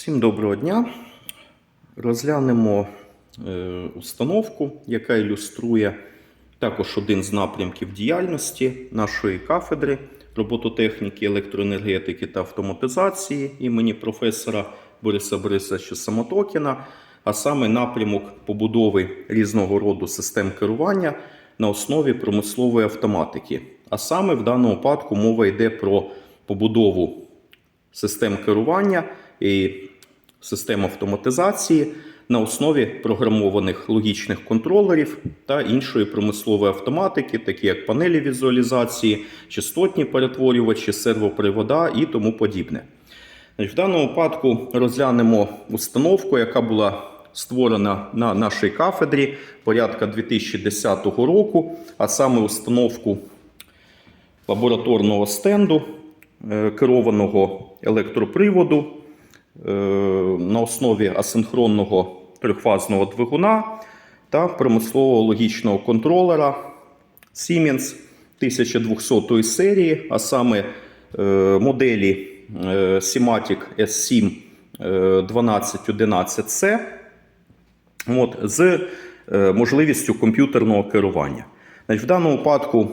Всім доброго дня. Розглянемо е, установку, яка ілюструє також один з напрямків діяльності нашої кафедри робототехніки, електроенергетики та автоматизації імені професора Бориса Борисовича Самотокіна, а саме напрямок побудови різного роду систем керування на основі промислової автоматики. А саме в даному випадку мова йде про побудову систем керування і систем автоматизації на основі програмованих логічних контролерів та іншої промислової автоматики, такі як панелі візуалізації, частотні перетворювачі, сервопривода і тому подібне. В даному випадку розглянемо установку, яка була створена на нашій кафедрі порядка 2010 року, а саме установку лабораторного стенду е, керованого електроприводу на основі асинхронного трьохфазного двигуна та промислового логічного контролера Siemens 1200 серії, а саме е, моделі е, Simatic S7 е, 1211C от, з е, можливістю комп'ютерного керування. Значить, в даному випадку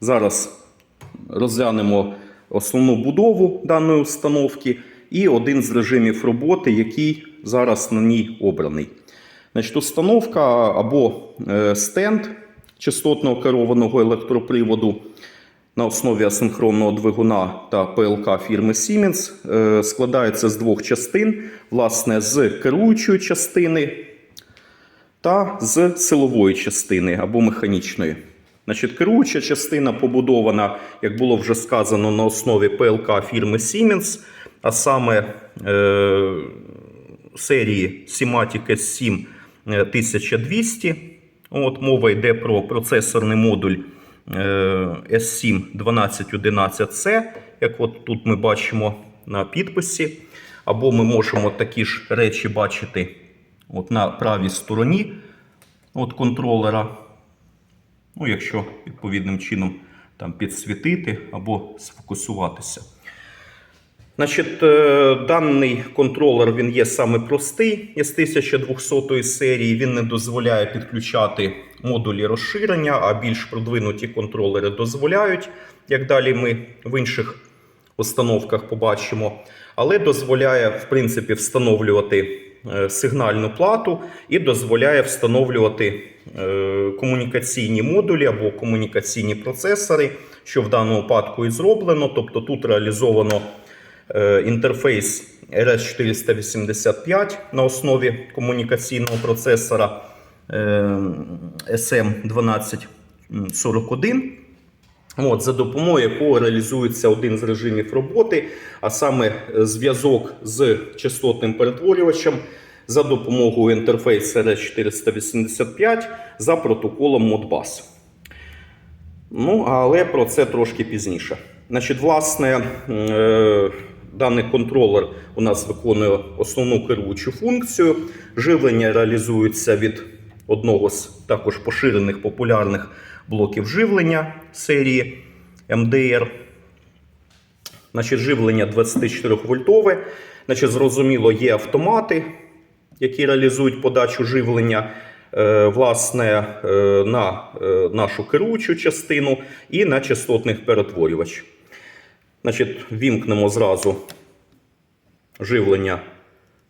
зараз розглянемо основну будову даної установки і один з режимів роботи, який зараз на ній обраний. Значить, установка або е, стенд частотного керованого електроприводу на основі асинхронного двигуна та ПЛК фірми Siemens е, складається з двох частин, власне, з керуючої частини та з силової частини або механічної. Значить, керуюча частина побудована, як було вже сказано, на основі ПЛК фірми Siemens, а саме е, серії Simatic S7 1200. От, мова йде про процесорний модуль е, S7 1211C, як от тут ми бачимо на підписі. Або ми можемо такі ж речі бачити от на правій стороні от контролера. Ну, якщо відповідним чином там підсвітити або сфокусуватися. Значить, е, даний контролер він є саме простий із 1200 серії. Він не дозволяє підключати модулі розширення, а більш продвинуті контролери дозволяють, як далі ми в інших установках побачимо. Але дозволяє, в принципі, встановлювати е, сигнальну плату і дозволяє встановлювати е, комунікаційні модулі або комунікаційні процесори, що в даному випадку і зроблено. Тобто тут реалізовано інтерфейс RS485 на основі комунікаційного процесора е, SM1241. От, за допомогою якого реалізується один з режимів роботи, а саме е, зв'язок з частотним перетворювачем за допомогою інтерфейсу RS485 за протоколом Modbus. Ну, але про це трошки пізніше. Значить, власне, е, даний контролер у нас виконує основну керуючу функцію. Живлення реалізується від одного з також поширених популярних блоків живлення серії MDR. Значить, живлення 24 вольтове. Значить, зрозуміло, є автомати, які реалізують подачу живлення е, власне, е, на е, нашу керуючу частину і на частотних перетворювач. Значить, вімкнемо зразу живлення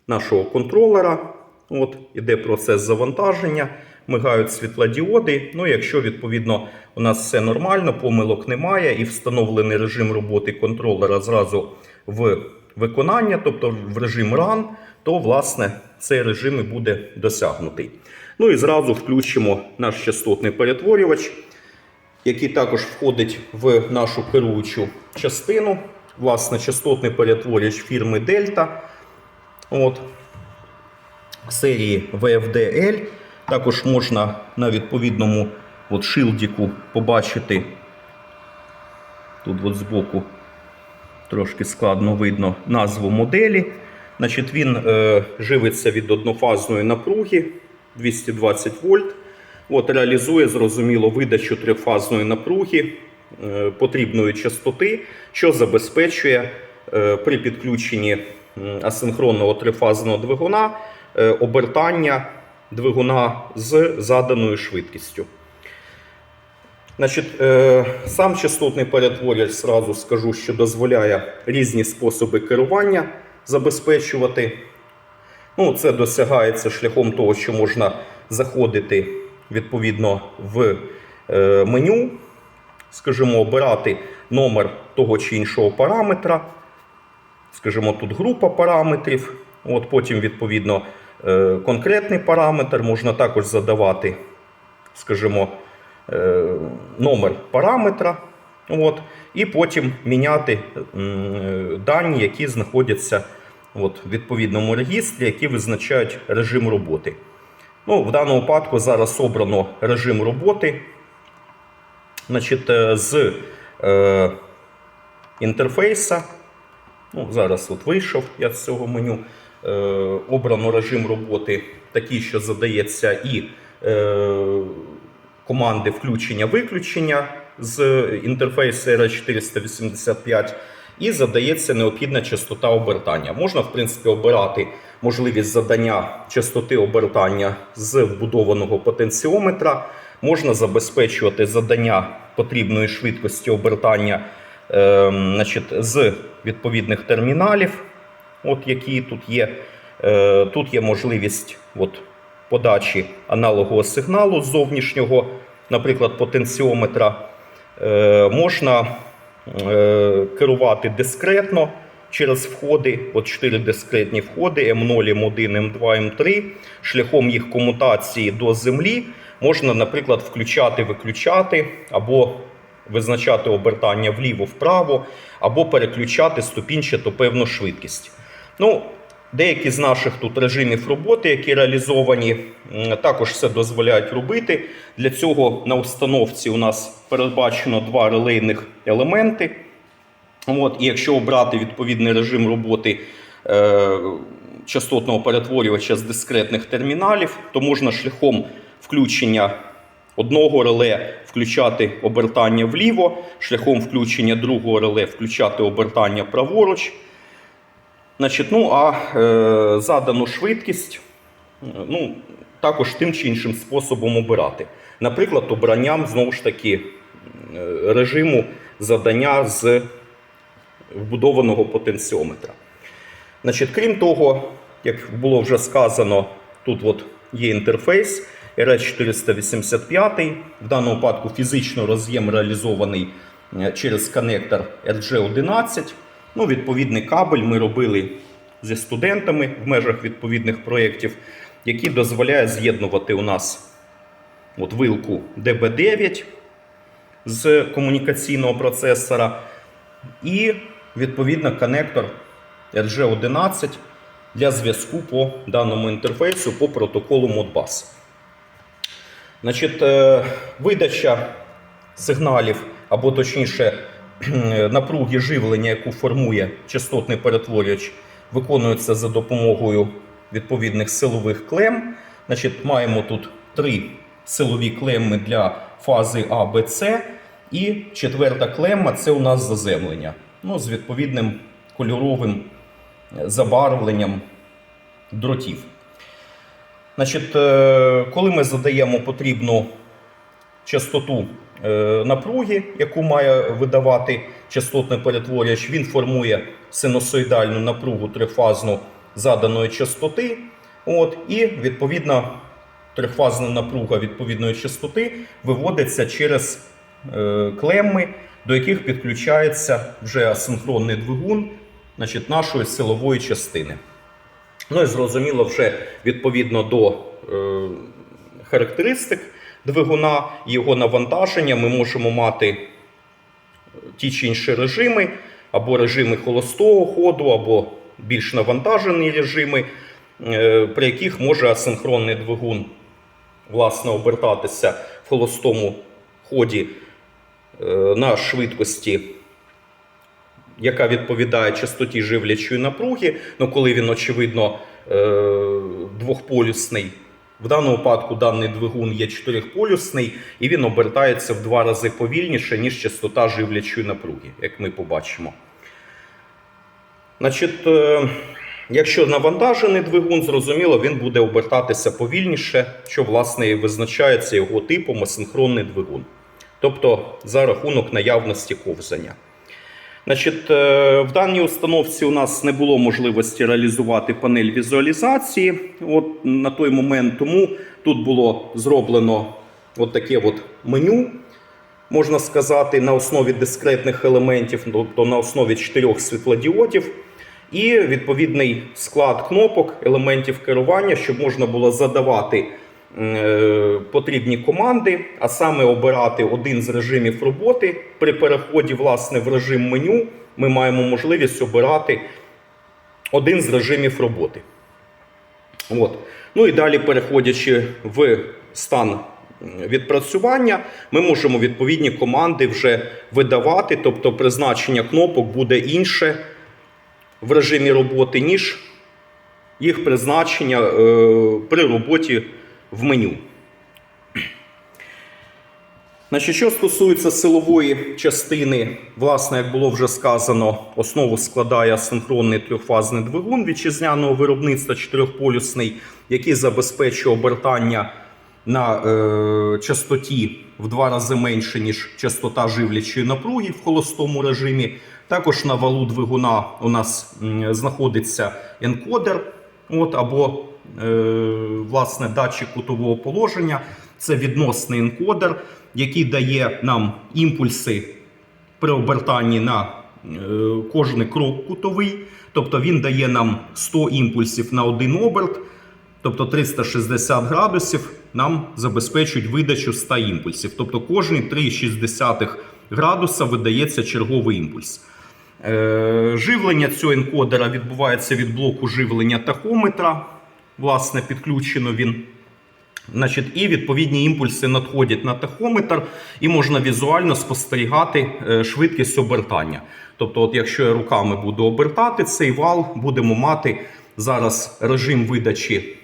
нашого контролера. От, Іде процес завантаження, мигають світлодіоди. Ну, якщо відповідно у нас все нормально, помилок немає, і встановлений режим роботи контролера зразу в виконання, тобто в режим RUN, то власне цей режим і буде досягнутий. Ну і зразу включимо наш частотний перетворювач, який також входить в нашу керуючу частину. Власне, частотний перетворювач фірми Delta. От, серії VFD-L. Також можна на відповідному от шилдіку побачити. Тут от збоку трошки складно видно назву моделі. Значить, Він е, живиться від однофазної напруги 220 вольт. От, Реалізує, зрозуміло, видачу трифазної напруги е, потрібної частоти, що забезпечує е, при підключенні асинхронного трифазного двигуна е, обертання двигуна з заданою швидкістю. Значить, сам частотний перетворювач зразу скажу, що дозволяє різні способи керування забезпечувати. Ну, це досягається шляхом того, що можна заходити відповідно в е, меню, скажімо, обирати номер того чи іншого параметра. Скажімо, тут група параметрів. От потім, відповідно, е, конкретний параметр можна також задавати, скажімо, е, номер параметра. От, і потім міняти дані, які знаходяться от, в відповідному регістрі, які визначають режим роботи. Ну, в даному випадку зараз обрано режим роботи. Значить, е, з е, інтерфейса. Ну, зараз от вийшов я з цього меню. Е, обрано режим роботи такий, що задається і е, команди включення-виключення з інтерфейсу R485, і задається необхідна частота обертання. Можна, в принципі, обирати можливість задання частоти обертання з вбудованого потенціометра. Можна забезпечувати задання потрібної швидкості обертання е, значить, з відповідних терміналів, от які тут є. Е, тут є можливість от, подачі аналогового сигналу зовнішнього, наприклад, потенціометра. Е, можна керувати дискретно через входи, от чотири дискретні входи М0, М1, М2, М3, шляхом їх комутації до землі. Можна, наприклад, включати, виключати або визначати обертання вліво-вправо, або переключати ступінчато певну швидкість. Ну, Деякі з наших тут режимів роботи, які реалізовані, також це дозволяють робити. Для цього на установці у нас передбачено два релейних елементи. От, і якщо обрати відповідний режим роботи е, частотного перетворювача з дискретних терміналів, то можна шляхом включення одного реле включати обертання вліво, шляхом включення другого реле включати обертання праворуч. Значить, ну, а е, задану швидкість е, ну, також тим чи іншим способом обирати. Наприклад, обранням знову ж таки е, режиму задання з вбудованого потенціометра. Значить, крім того, як було вже сказано, тут от є інтерфейс RS485. В даному випадку фізично роз'єм реалізований е, через коннектор RG11. Ну, відповідний кабель ми робили зі студентами в межах відповідних проєктів, який дозволяє з'єднувати у нас от вилку DB9 з комунікаційного процесора і відповідно коннектор RG11 для зв'язку по даному інтерфейсу по протоколу Modbus. Значить, е, видача сигналів, або точніше, напруги живлення, яку формує частотний перетворювач, виконується за допомогою відповідних силових клем. Значить, маємо тут три силові клеми для фази А, Б, С. І четверта клема це у нас заземлення. Ну, з відповідним кольоровим е, забарвленням дротів. Значить, е, коли ми задаємо потрібну частоту напруги, яку має видавати частотний перетворювач, він формує синусоїдальну напругу трифазну заданої частоти. От, і відповідно трифазна напруга відповідної частоти виводиться через е, клемми, до яких підключається вже асинхронний двигун значить, нашої силової частини. Ну і зрозуміло, вже відповідно до е, характеристик двигуна його навантаження, ми можемо мати ті чи інші режими, або режими холостого ходу, або більш навантажені режими, е, при яких може асинхронний двигун власне обертатися в холостому ході е, на швидкості яка відповідає частоті живлячої напруги. Ну, коли він, очевидно, е, двохполюсний. В даному випадку даний двигун є чотирьохполюсний, і він обертається в два рази повільніше, ніж частота живлячої напруги, як ми побачимо. Значить, е, Якщо навантажений двигун, зрозуміло, він буде обертатися повільніше, що власне і визначається його типом асинхронний двигун. Тобто за рахунок наявності ковзання. Значить, е, в даній установці у нас не було можливості реалізувати панель візуалізації. От, на той момент, тому тут було зроблено от таке от меню, можна сказати, на основі дискретних елементів, тобто на основі чотирьох світлодіодів, і відповідний склад кнопок, елементів керування, щоб можна було задавати потрібні команди, а саме обирати один з режимів роботи. При переході власне, в режим меню ми маємо можливість обирати один з режимів роботи. От. Ну і далі, переходячи в стан відпрацювання, ми можемо відповідні команди вже видавати, тобто призначення кнопок буде інше в режимі роботи, ніж їх призначення е, при роботі в меню. Значить, що стосується силової частини, власне, як було вже сказано, основу складає асинхронний трьохфазний двигун вітчизняного виробництва чотирьохполюсний, який забезпечує обертання на е, частоті в два рази менше, ніж частота живлячої напруги в холостому режимі. Також на валу двигуна у нас знаходиться енкодер от, або власне датчик кутового положення. Це відносний енкодер, який дає нам імпульси при обертанні на е, кожний крок кутовий. Тобто він дає нам 100 імпульсів на один оберт, тобто 360 градусів нам забезпечують видачу 100 імпульсів. Тобто кожні 3,6 градуса видається черговий імпульс. Е, Живлення цього енкодера відбувається від блоку живлення тахометра. Власне, підключено він. Значить, і відповідні імпульси надходять на тахометр, і можна візуально спостерігати е, швидкість обертання. Тобто, от якщо я руками буду обертати цей вал, будемо мати зараз режим видачі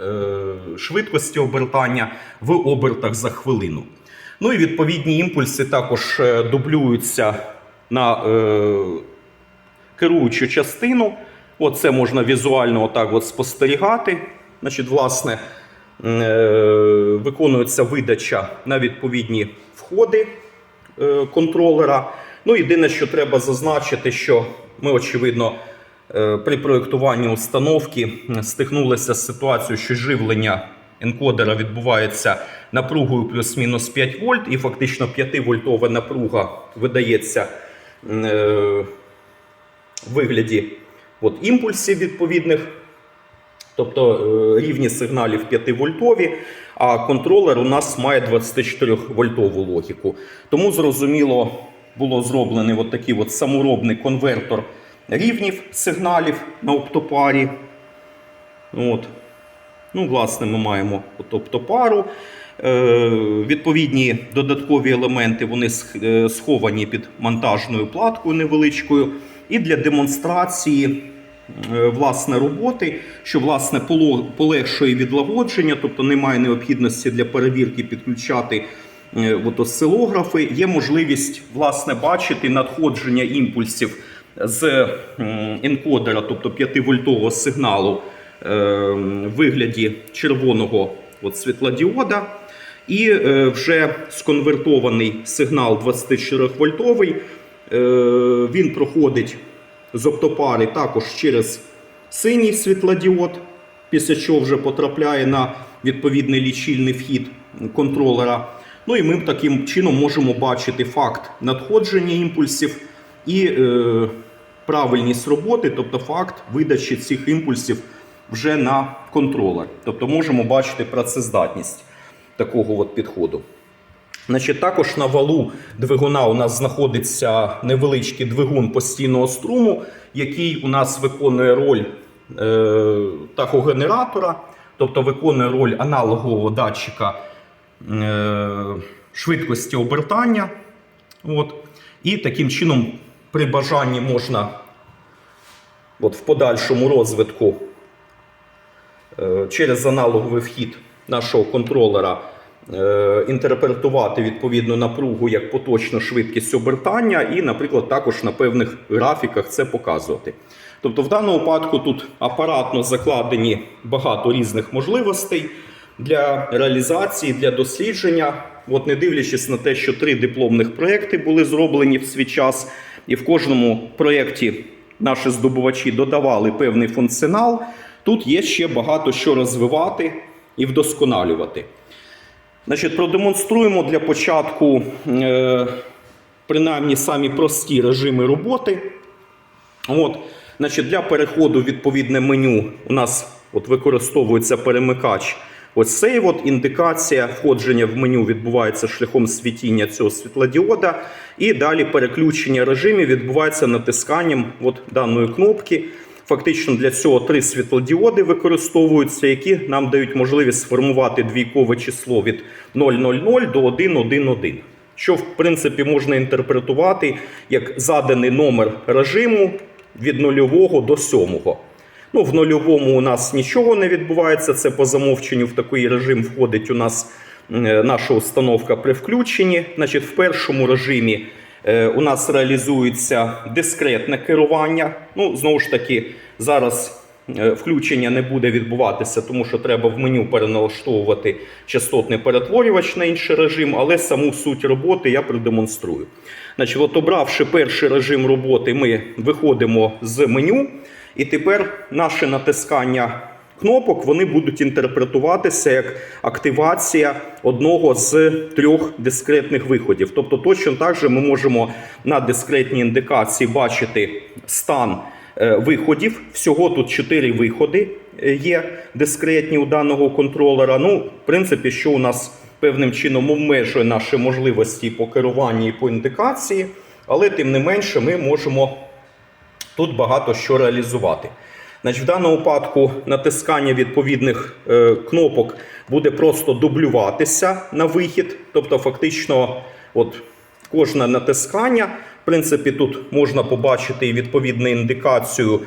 е, швидкості обертання в обертах за хвилину. Ну і відповідні імпульси також е, дублюються на керуючу частину. Оце можна візуально отак от спостерігати. Значить, власне, е, виконується видача на відповідні входи е, контролера. Ну, єдине, що треба зазначити, що ми, очевидно, е, при проєктуванні установки стикнулися з ситуацією, що живлення енкодера відбувається напругою плюс-мінус 5 вольт, і фактично 5-вольтова напруга видається в вигляді от, імпульсів відповідних, тобто е, рівні сигналів 5-вольтові, а контролер у нас має 24-вольтову логіку. Тому зрозуміло було зроблений от такий от саморобний конвертор рівнів сигналів на оптопарі. От. Ну, власне, ми маємо от оптопару. Е, відповідні додаткові елементи вони е, сховані під монтажною платкою невеличкою. І для демонстрації е, власне роботи, що власне полегшує відлагодження, тобто немає необхідності для перевірки підключати е, от осцилографи. Є можливість власне бачити надходження імпульсів з енкодера, тобто 5-вольтового сигналу е, в вигляді червоного от світлодіода. І е, вже сконвертований сигнал 24-вольтовий. Е, він проходить з оптопари також через синій світлодіод, після чого вже потрапляє на відповідний лічильний вхід контролера. Ну і ми таким чином можемо бачити факт надходження імпульсів і е, правильність роботи, тобто факт видачі цих імпульсів вже на контролер. Тобто можемо бачити працездатність такого от підходу. Значить, також на валу двигуна у нас знаходиться невеличкий двигун постійного струму, який у нас виконує роль е, тахогенератора, тобто виконує роль аналогового датчика е, швидкості обертання. От. І таким чином, при бажанні можна от, в подальшому розвитку е, через аналоговий вхід нашого контролера інтерпретувати відповідну напругу як поточну швидкість обертання, і, наприклад, також на певних графіках це показувати. Тобто, в даному випадку тут апаратно закладені багато різних можливостей для реалізації, для дослідження. От не дивлячись на те, що три дипломних проекти були зроблені в свій час, і в кожному проєкті наші здобувачі додавали певний функціонал. Тут є ще багато що розвивати і вдосконалювати. Значить, продемонструємо для початку е, принаймні самі прості режими роботи. От, значить, для переходу в відповідне меню у нас от використовується перемикач. Ось цей от індикація входження в меню відбувається шляхом світіння цього світлодіода. І далі переключення режимів відбувається натисканням от даної кнопки. Фактично для цього три світлодіоди використовуються, які нам дають можливість сформувати двійкове число від 000 до 111. Що, в принципі, можна інтерпретувати як заданий номер режиму від нульового до сьомого. Ну, в нульовому у нас нічого не відбувається. Це по замовченню в такий режим входить у нас наша установка при включенні. Значить, в першому режимі у нас реалізується дискретне керування. Ну, знову ж таки, зараз е, включення не буде відбуватися, тому що треба в меню переналаштовувати частотний перетворювач на інший режим, але саму суть роботи я продемонструю. Значить, от обравши перший режим роботи, ми виходимо з меню. І тепер наше натискання кнопок вони будуть інтерпретуватися як активація одного з трьох дискретних виходів. Тобто, точно так же ми можемо на дискретній індикації бачити стан е, виходів. Всього тут чотири виходи е, є дискретні у даного контролера. Ну, в принципі, що у нас певним чином обмежує наші можливості по керуванні і по індикації, але тим не менше ми можемо тут багато що реалізувати. Значить, в даному випадку натискання відповідних е, кнопок буде просто дублюватися на вихід. Тобто, фактично, от кожне натискання, в принципі, тут можна побачити відповідну індикацію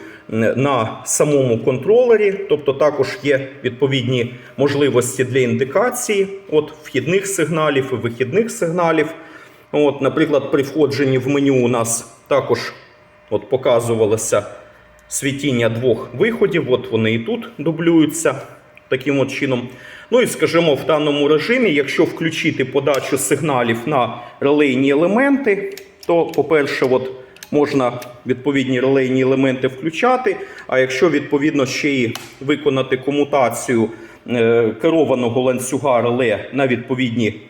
на самому контролері. Тобто, також є відповідні можливості для індикації от вхідних сигналів і вихідних сигналів. От, наприклад, при входженні в меню у нас також От показувалося світіння двох виходів, от вони і тут дублюються таким от чином. Ну і скажімо, в даному режимі, якщо включити подачу сигналів на релейні елементи, то, по-перше, от можна відповідні релейні елементи включати. А якщо відповідно ще й виконати комутацію е, керованого ланцюга реле на відповідні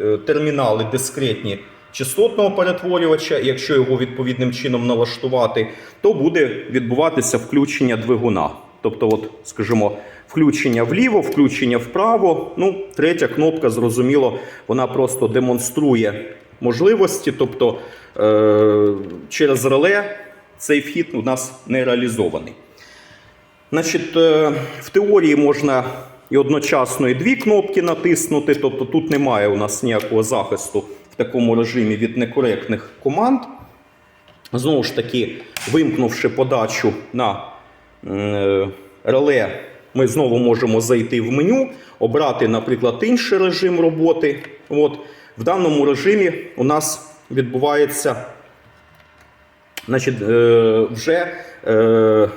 е, термінали дискретні частотного перетворювача, якщо його відповідним чином налаштувати, то буде відбуватися включення двигуна. Тобто, от, скажімо, включення вліво, включення вправо. Ну, третя кнопка, зрозуміло, вона просто демонструє можливості. Тобто е- через реле цей вхід у нас не реалізований. Значить, е, в теорії можна і одночасно і дві кнопки натиснути, тобто тут немає у нас ніякого захисту такому режимі від некоректних команд. Знову ж таки, вимкнувши подачу на е, реле, ми знову можемо зайти в меню, обрати, наприклад, інший режим роботи. От. В даному режимі у нас відбувається значить, е, вже е,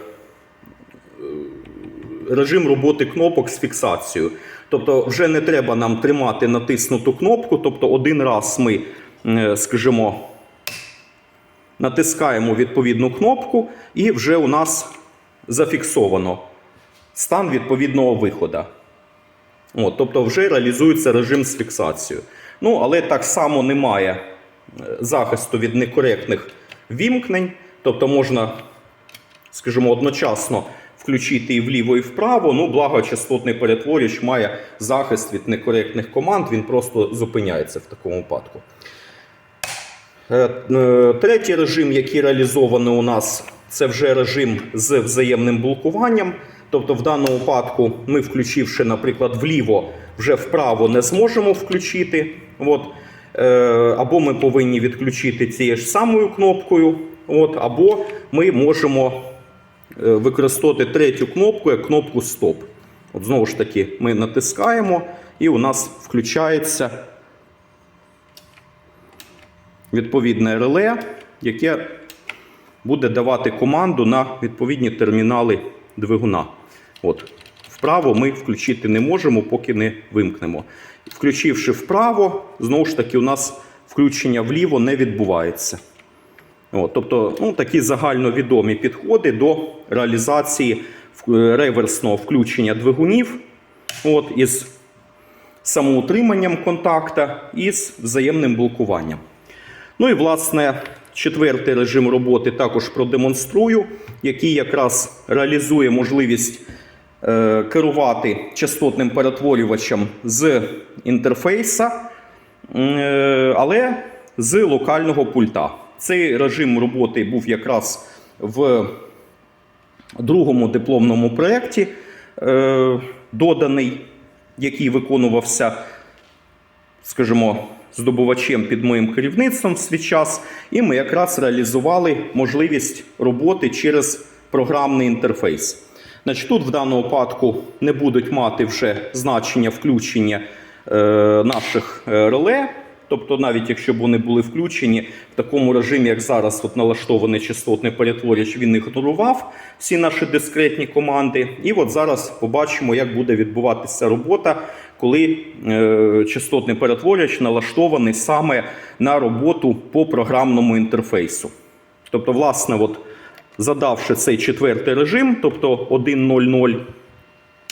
режим роботи кнопок з фіксацією. Тобто, вже не треба нам тримати натиснуту кнопку. Тобто, один раз ми, е, скажімо, натискаємо відповідну кнопку, і вже у нас зафіксовано стан відповідного виходу. От, тобто, вже реалізується режим з фіксацією. Ну, але так само немає е, захисту від некоректних вімкнень. Тобто можна, скажімо, одночасно включити і вліво, і вправо. Ну, благо, частотний перетворювач має захист від некоректних команд, він просто зупиняється в такому випадку. Е, е, Третій режим, який реалізований у нас, це вже режим з взаємним блокуванням. Тобто, в даному випадку, ми, включивши, наприклад, вліво, вже вправо не зможемо включити. От. Е, Або ми повинні відключити цією ж самою кнопкою, от, або ми можемо використовувати третю кнопку як кнопку Стоп. От Знову ж таки, ми натискаємо і у нас включається відповідне реле, яке буде давати команду на відповідні термінали двигуна. От. Вправо ми включити не можемо, поки не вимкнемо. Включивши вправо, знову ж таки, у нас включення вліво не відбувається. От, тобто ну, такі загальновідомі підходи до реалізації е, реверсного включення двигунів от, із самоутриманням контакта і з взаємним блокуванням. Ну і власне четвертий режим роботи також продемонструю, який якраз реалізує можливість е, керувати частотним перетворювачем з інтерфейса, е, але з локального пульта. Цей режим роботи був якраз в другому дипломному проєкті е, доданий, який виконувався, скажімо, здобувачем під моїм керівництвом в свій час, і ми якраз реалізували можливість роботи через програмний інтерфейс. Значить, Тут в даному випадку не будуть мати вже значення включення е, наших е, реле. Тобто, навіть якщо б вони були включені в такому режимі, як зараз от налаштований частотний перетворювач, він ігнорував всі наші дискретні команди. І от зараз побачимо, як буде відбуватися робота, коли е, частотний перетворювач налаштований саме на роботу по програмному інтерфейсу. Тобто, власне, от, задавши цей четвертий режим, тобто 1.0.0,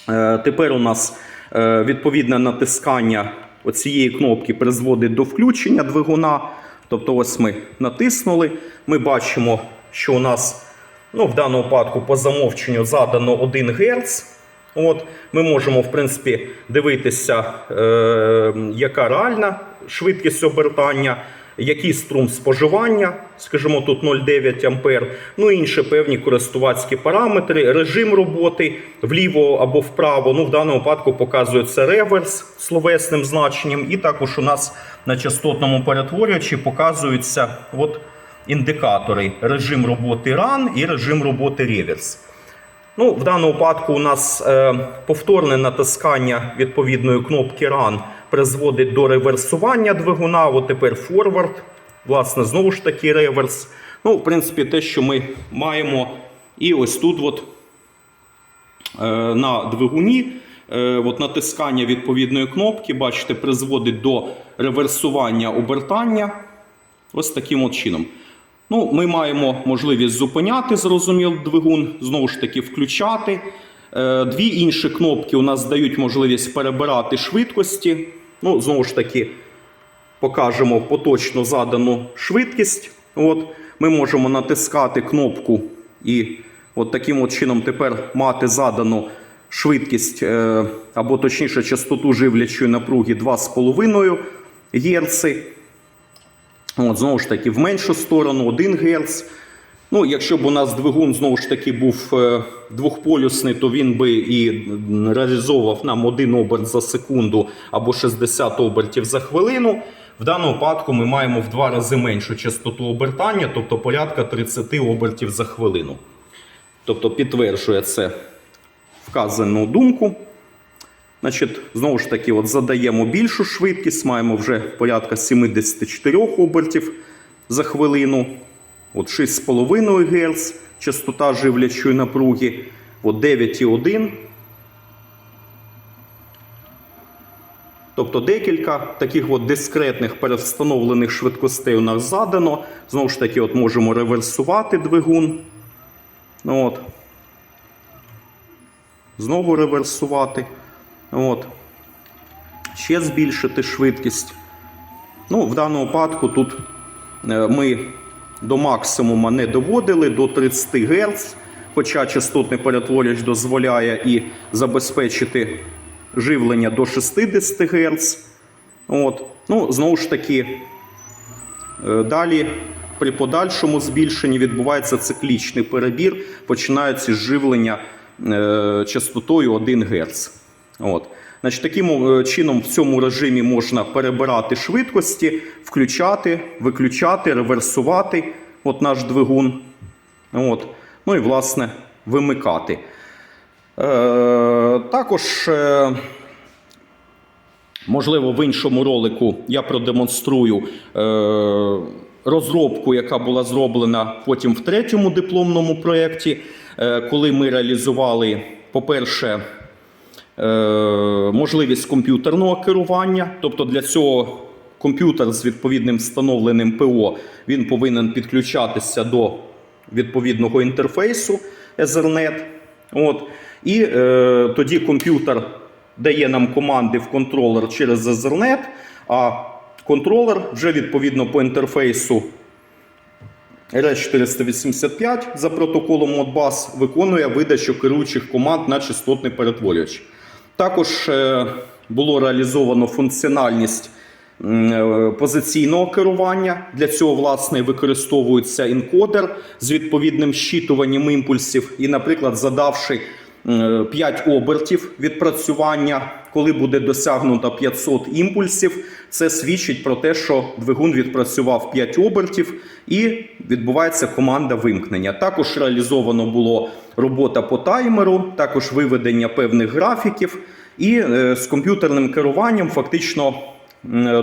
е, тепер у нас е, відповідне натискання оцієї кнопки призводить до включення двигуна. Тобто, ось ми натиснули. Ми бачимо, що у нас ну, в даному випадку по замовченню задано 1 Гц. От, Ми можемо, в принципі, дивитися, е, яка реальна швидкість обертання, який струм споживання, скажімо, тут 0,9 ампер, ну і інші певні користувацькі параметри, режим роботи вліво або вправо. Ну, в даному випадку показується реверс словесним значенням, і також у нас на частотному перетворювачі показуються от індикатори: режим роботи RUN і режим роботи реверс. Ну, В даному випадку у нас е, повторне натискання відповідної кнопки Run призводить до реверсування двигуна. От тепер форвард. Власне, знову ж таки реверс. Ну, в принципі, те, що ми маємо і ось тут от, е, на двигуні. Е, от натискання відповідної кнопки, бачите, призводить до реверсування обертання. Ось таким от чином. Ну, Ми маємо можливість зупиняти, зрозуміло, двигун, знову ж таки, включати. Е, Дві інші кнопки у нас дають можливість перебирати швидкості. Ну, Знову ж таки, покажемо поточно задану швидкість. От, Ми можемо натискати кнопку і от таким от чином тепер мати задану швидкість, е, або точніше частоту живлячої напруги 2,5 Гц. От, Знову ж таки, в меншу сторону 1 Гц. Ну, Якщо б у нас двигун знову ж таки був е, двохполюсний, то він би і реалізовував нам один оберт за секунду або 60 обертів за хвилину. В даному випадку ми маємо в два рази меншу частоту обертання, тобто порядка 30 обертів за хвилину. Тобто підтверджує це вказану думку. Значить, Знову ж таки, от задаємо більшу швидкість, маємо вже порядка 74 обертів за хвилину. От 6,5 Гц частота живлячої напруги, от 9,1. Тобто декілька таких от дискретних перевстановлених швидкостей у нас задано. Знову ж таки, от можемо реверсувати двигун. От. Знову реверсувати. От. Ще збільшити швидкість. Ну, В даному випадку тут е, ми до максимума не доводили до 30 Гц, хоча частотний перетворювач дозволяє і забезпечити живлення до 60 Гц. От. Ну, Знову ж таки, е, далі при подальшому збільшенні відбувається циклічний перебір, починається з живлення е, частотою 1 Гц. От. Значить, Таким е, чином в цьому режимі можна перебирати швидкості, включати, виключати, реверсувати от наш двигун. От. Ну і, власне, вимикати. Е, Також е, Можливо, в іншому ролику я продемонструю е, розробку, яка була зроблена потім в третьому дипломному проєкті, е, коли ми реалізували, по-перше, можливість комп'ютерного керування. Тобто для цього комп'ютер з відповідним встановленим ПО він повинен підключатися до відповідного інтерфейсу Ethernet. От. І е, тоді комп'ютер дає нам команди в контролер через Ethernet, а контролер вже відповідно по інтерфейсу RS485 за протоколом Modbus виконує видачу керуючих команд на частотний перетворювач. Також е, було реалізовано функціональність е, позиційного керування. Для цього, власне, використовується інкодер з відповідним щитуванням імпульсів. І, наприклад, задавши 5 обертів відпрацювання, коли буде досягнуто 500 імпульсів, це свідчить про те, що двигун відпрацював 5 обертів і відбувається команда вимкнення. Також реалізовано було робота по таймеру, також виведення певних графіків, і е, з комп'ютерним керуванням фактично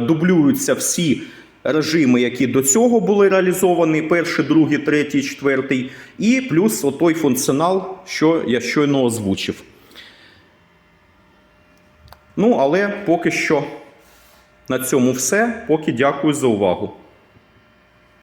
дублюються всі режими, які до цього були реалізовані: перший, другий, третій, четвертий, і плюс отой функціонал, що я щойно озвучив. Ну, але поки що на цьому все. Поки дякую за увагу.